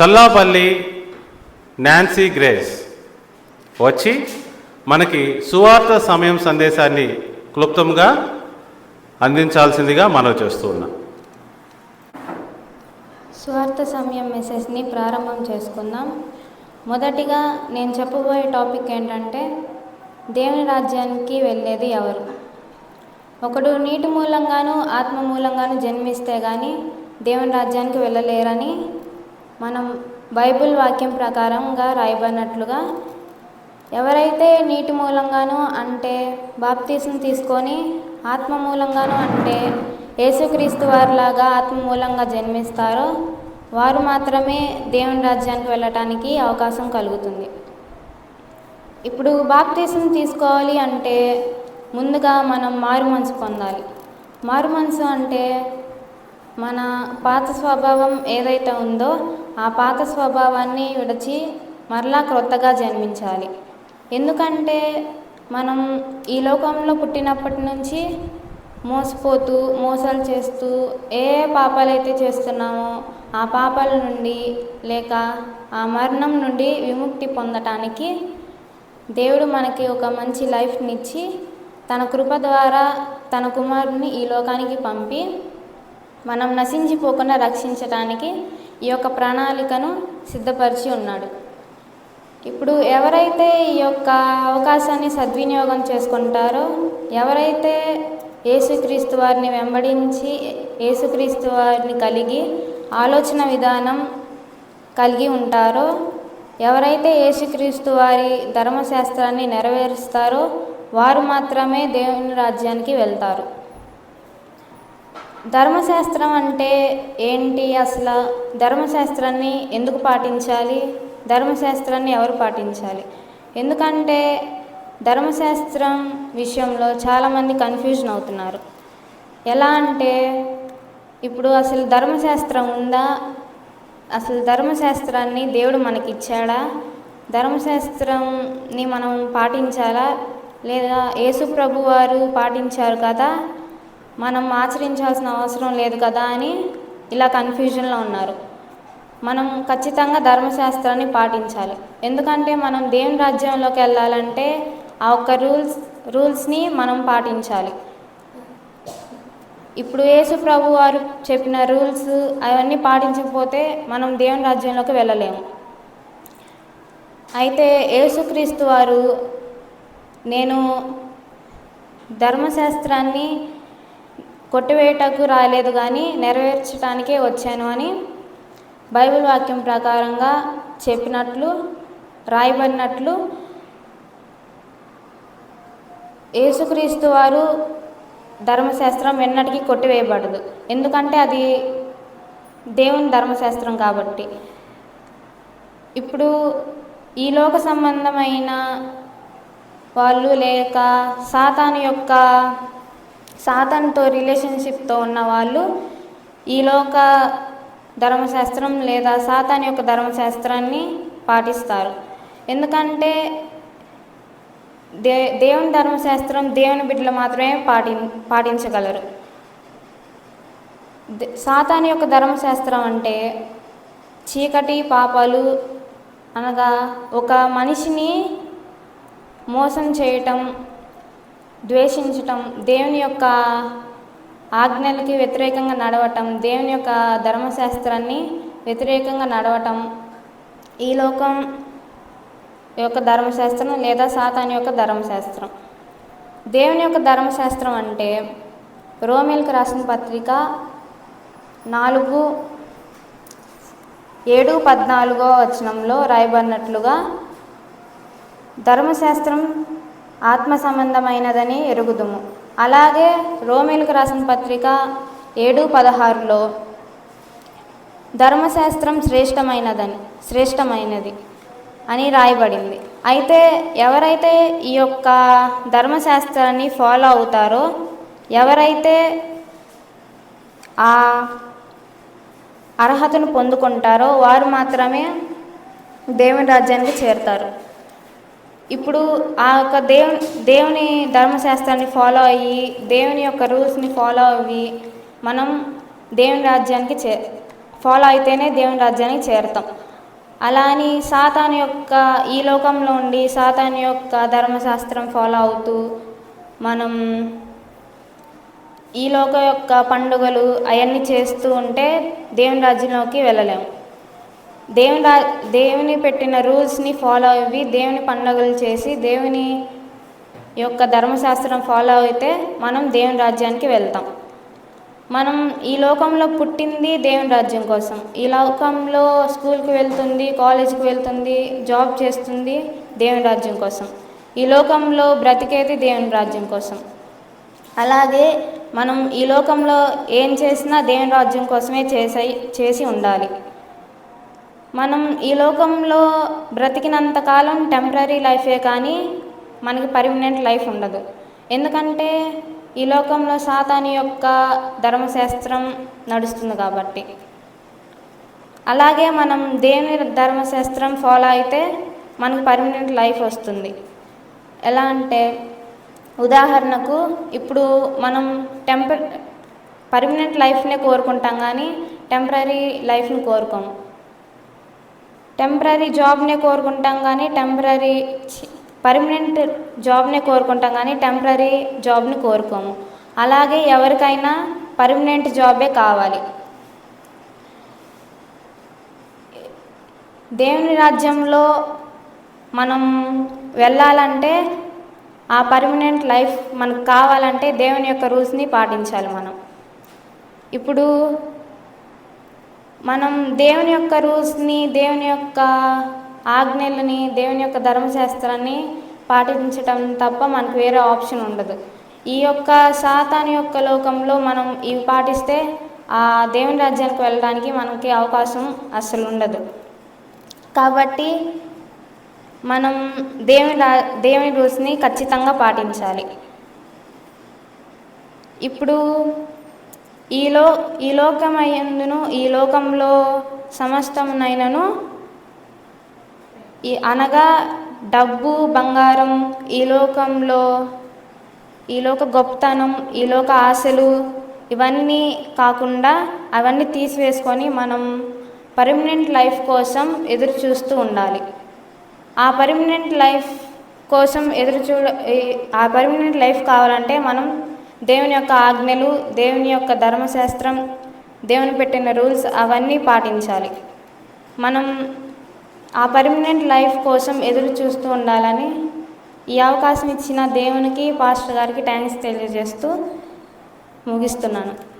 Challapalli Nancy grace వచ్చి మనకి సువార్త సమయం సందేశాన్ని క్లుప్తంగా అందించాల్సిందిగా మనం చేస్తూ ఉన్నాం. స్వార్థ సమయం మెసేజ్ని ప్రారంభం చేసుకుందాం. మొదటిగా నేను చెప్పబోయే టాపిక్ ఏంటంటే దేవుని రాజ్యానికి వెళ్ళేది ఎవరు? ఒకడు నీటి మూలంగాను ఆత్మ మూలంగాను జన్మిస్తే కానీ దేవుని రాజ్యానికి వెళ్ళలేరని మనం బైబిల్ వాక్యం ప్రకారంగా రాయబడినట్లుగా ఎవరైతే నీటి మూలంగాను అంటే బాప్తీసం తీసుకొని ఆత్మ మూలంగాను అంటే యేసుక్రీస్తు వారిలాగా ఆత్మ మూలంగా జన్మిస్తారో వారు మాత్రమే దేవుని రాజ్యానికి వెళ్ళటానికి అవకాశం కలుగుతుంది. ఇప్పుడు బాప్తీసం తీసుకోవాలి అంటే ముందుగా మనం మారు మనసు పొందాలి. మారు మనసు అంటే మన పాత స్వభావం ఏదైతే ఉందో ఆ పాత స్వభావాన్ని విడిచి మరలా క్రొత్తగా జన్మించాలి. ఎందుకంటే మనం ఈ లోకంలో పుట్టినప్పటి నుంచి మోసపోతూ మోసాలు చేస్తూ ఏ పాపాలైతే చేస్తున్నామో ఆ పాపాల నుండి లేక ఆ మరణం నుండి విముక్తి పొందటానికి దేవుడు మనకి ఒక మంచి లైఫ్నిచ్చి తన కృప ద్వారా తన కుమారుని ఈ లోకానికి పంపి మనం నశించిపోకుండా రక్షించటానికి ఈ యొక్క ప్రణాళికను సిద్ధపరిచి ఉన్నాడు. ఇప్పుడు ఎవరైతే ఈ యొక్క అవకాశాన్ని సద్వినియోగం చేసుకుంటారో ఎవరైతే యేసుక్రీస్తు వారిని వెంబడించి యేసుక్రీస్తు వారిని కలిగి ఆలోచన విధానం కలిగి ఉంటారో ఎవరైతే యేసుక్రీస్తు వారి ధర్మశాస్త్రాన్ని నెరవేరుస్తారో వారు మాత్రమే దేవుని రాజ్యానికి వెళ్తారు. ధర్మశాస్త్రం అంటే ఏంటి అసలు? ధర్మశాస్త్రాన్ని ఎందుకు పాటించాలి? ధర్మశాస్త్రాన్ని ఎవరు పాటించాలి? ఎందుకంటే ధర్మశాస్త్రం విషయంలో చాలామంది కన్ఫ్యూజన్ అవుతున్నారు. ఎలా అంటే ఇప్పుడు అసలు ధర్మశాస్త్రం ఉందా? అసలు ధర్మశాస్త్రాన్ని దేవుడు మనకి ఇచ్చాడా ధర్మశాస్త్రంని మనం పాటించాలా? లేదా యేసు ప్రభు వారు పాటించారు కదా? మనం ఆచరించాల్సిన అవసరం లేదు కదా అని ఇలా కన్ఫ్యూజన్లో ఉన్నారు. మనం ఖచ్చితంగా ధర్మశాస్త్రాన్ని పాటించాలి. ఎందుకంటే మనం దేవుని రాజ్యంలోకి వెళ్ళాలంటే ఆ ఒక్క రూల్స్ రూల్స్ని మనం పాటించాలి. ఇప్పుడు యేసు ప్రభు వారు చెప్పిన రూల్స్ అవన్నీ పాటించకపోతే మనం దేవుని రాజ్యంలోకి వెళ్ళలేము. అయితే యేసుక్రీస్తు వారు నేను ధర్మశాస్త్రాన్ని కొట్టివేయటకు రాలేదు కానీ నెరవేర్చడానికే వచ్చాను అని బైబిల్ వాక్యం ప్రకారంగా చెప్పినట్లు రాయబడినట్లు యేసుక్రీస్తు వారు ధర్మశాస్త్రం ఎన్నటికీ కొట్టివేయబడదు. ఎందుకంటే అది దేవుని ధర్మశాస్త్రం కాబట్టి. ఇప్పుడు ఈ లోక సంబంధమైన వాళ్ళు లేక సాతాను యొక్క సాతాన్తో రిలేషన్షిప్తో ఉన్న వాళ్ళు ఈ లోక ధర్మశాస్త్రం లేదా సాతాన్ యొక్క ధర్మశాస్త్రాన్ని పాటిస్తారు. ఎందుకంటే దే దేవుని ధర్మశాస్త్రం దేవుని బిడ్డలు మాత్రమే పాటి పాటించగలరు. దే- సాతాన్ యొక్క ధర్మశాస్త్రం అంటే చీకటి పాపాలు అనగా ఒక మనిషిని మోసం చేయటం ద్వేషించటం దేవుని యొక్క ఆజ్ఞలకి వ్యతిరేకంగా నడవటం దేవుని యొక్క ధర్మశాస్త్రాన్ని వ్యతిరేకంగా నడవటం. ఈ లోకం యొక్క ధర్మశాస్త్రం లేదా సాతాన్ యొక్క ధర్మశాస్త్రం. దేవుని యొక్క ధర్మశాస్త్రం అంటే రోమిల్కి రాసిన పత్రిక నాలుగు ఏడు పద్నాలుగో వచనంలో రాయబడినట్లుగా ధర్మశాస్త్రం ఆత్మ సంబంధమైనదని ఎరుగుదుము. అలాగే రోమేలకు రాసిన పత్రిక ఏడు పదహారులో ధర్మశాస్త్రం శ్రేష్టమైనదని శ్రేష్టమైనది అని రాయబడింది. అయితే ఎవరైతే ఈ యొక్క ధర్మశాస్త్రాన్ని ఫాలో అవుతారో ఎవరైతే ఆ అర్హతను పొందుకుంటారో వారు మాత్రమే దేవుని రాజ్యానికి చేరుతారు. ఇప్పుడు ఆ యొక్క దేవుని దేవుని ధర్మశాస్త్రాన్ని ఫాలో అయ్యి దేవుని యొక్క రూల్స్ని ఫాలో అయ్యి మనం దేవుని రాజ్యానికి చే ఫాలో అయితేనే దేవుని రాజ్యానికి చేరుతాం. అలా అని సాతాను యొక్క ఈ లోకంలో ఉండి సాతాను యొక్క ధర్మశాస్త్రం ఫాలో అవుతూ మనం ఈ లోక యొక్క పండుగలు అవన్నీ చేస్తూ ఉంటే దేవుని రాజ్యంలోకి వెళ్ళలేము. దేవుని రా దేవుని పెట్టిన రూల్స్ని ఫాలో అవి దేవుని పండుగలు చేసి దేవుని యొక్క ధర్మశాస్త్రం ఫాలో అయితే మనం దేవుని రాజ్యానికి వెళ్తాం. మనం ఈ లోకంలో పుట్టింది దేవుని రాజ్యం కోసం. ఈ లోకంలో స్కూల్కి వెళ్తుంది కాలేజీకి వెళ్తుంది జాబ్ చేస్తుంది దేవుని రాజ్యం కోసం. ఈ లోకంలో బ్రతికేది దేవుని రాజ్యం కోసం. అలాగే మనం ఈ లోకంలో ఏం చేసినా దేవుని రాజ్యం కోసమే చేసే చేసి ఉండాలి. మనం ఈ లోకంలో బ్రతికినంత కాలం టెంపరీ లైఫే కానీ మనకి పర్మనెంట్ లైఫ్ ఉండదు. ఎందుకంటే ఈ లోకంలో సాతాని యొక్క ధర్మశాస్త్రం నడుస్తుంది కాబట్టి. అలాగే మనం దేవుని ధర్మశాస్త్రం ఫాలో అయితే మనకు పర్మనెంట్ లైఫ్ వస్తుంది. ఎలా అంటే ఉదాహరణకు ఇప్పుడు మనం టెంపర్ పర్మనెంట్ లైఫ్నే కోరుకుంటాం కానీ టెంపరీ లైఫ్ని కోరుకోము. టెంపరీ జాబ్నే కోరుకుంటాం కానీ టెంపరీ పర్మనెంట్ జాబ్నే కోరుకుంటాం కానీ టెంపరీ జాబ్ని కోరుకోము. అలాగే ఎవరికైనా పర్మనెంట్ జాబే కావాలి. దేవుని రాజ్యంలో మనం వెళ్ళాలంటే ఆ పర్మనెంట్ లైఫ్ మనకు కావాలంటే దేవుని యొక్క రూల్స్ని పాటించాలి మనం. ఇప్పుడు మనం దేవుని యొక్క రూల్స్ని దేవుని యొక్క ఆజ్ఞలని దేవుని యొక్క ధర్మశాస్త్రాన్ని పాటించటం తప్ప మనకు వేరే ఆప్షన్ ఉండదు. ఈ యొక్క సాతాను యొక్క లోకంలో మనం ఇవి పాటిస్తే ఆ దేవుని రాజ్యానికి వెళ్ళడానికి మనకి అవకాశం అస్సలు ఉండదు. కాబట్టి మనం దేవుని రా దేవుని రూల్స్ని ఖచ్చితంగా పాటించాలి. ఇప్పుడు ఈలో ఈ లోకమయ్యందును ఈ లోకంలో సమస్తమునైనను ఈ అనగా డబ్బు బంగారం ఈ లోకంలో ఈ లోక గొప్పతనం ఈ లోక ఆశలు ఇవన్నీ కాకుండా అవన్నీ తీసివేసుకొని మనం పర్మనెంట్ లైఫ్ కోసం ఎదురు చూస్తూ ఉండాలి. ఆ పర్మనెంట్ లైఫ్ కోసం ఎదురు చూడ ఆ పర్మనెంట్ లైఫ్ కావాలంటే మనం దేవుని యొక్క ఆజ్ఞలు దేవుని యొక్క ధర్మశాస్త్రం దేవుని పెట్టిన రూల్స్ అవన్నీ పాటించాలి. మనం ఆ పర్మనెంట్ లైఫ్ కోసం ఎదురు చూస్తూ ఉండాలని ఈ అవకాశం ఇచ్చిన దేవునికి పాస్టర్ గారికి థ్యాంక్స్ తెలియజేస్తూ ముగిస్తున్నాను.